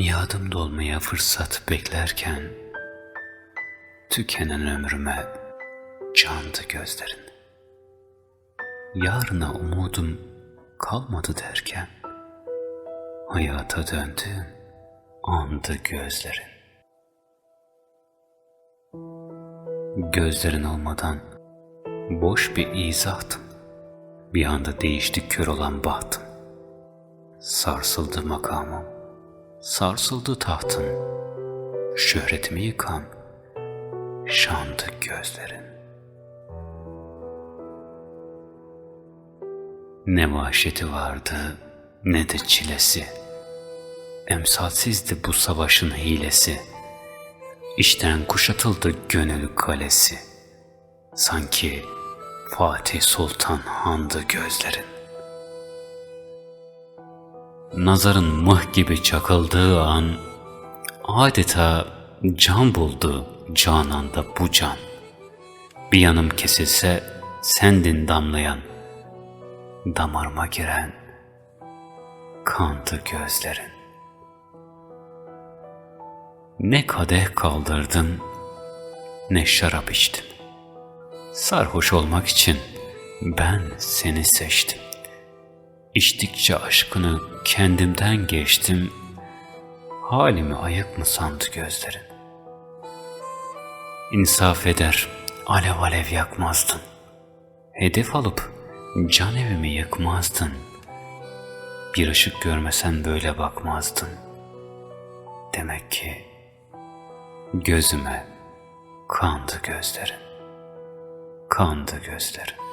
Miadım dolmaya fırsat beklerken tükenen ömrüme candı gözlerin. Yarına umudum kalmadı derken hayata döndüğüm andı gözlerin. Gözlerin olmadan boş bir izahtım. Bir anda değişti kör olan bahtım. Sarsıldı makamım, sarsıldı tahtım. Şöhretimi yıkan şandı gözlerin. Ne vahşeti vardı ne de çilesi. Emsalsizdi bu savaşın hilesi. İşten kuşatıldı gönül kalesi. Sanki Fatih Sultan handı gözlerin. Nazarın mıh gibi çakıldığı an adeta can buldu cananda bu can. Bir yanım kesilse sendin damlayan, damarıma giren kandı gözlerin. Ne kadeh kaldırdın, ne şarap içtin. Sarhoş olmak için ben seni seçtim. İçtikçe aşkını kendimden geçtim. Halimi ayık mı sandı gözlerin? İnsaf eder, alev alev yakmazdın. Hedef alıp can evimi yıkmazdın. Bir ışık görmesen böyle bakmazdın. Demek ki gözüme kandı gözlerin. Kandı gözlerin.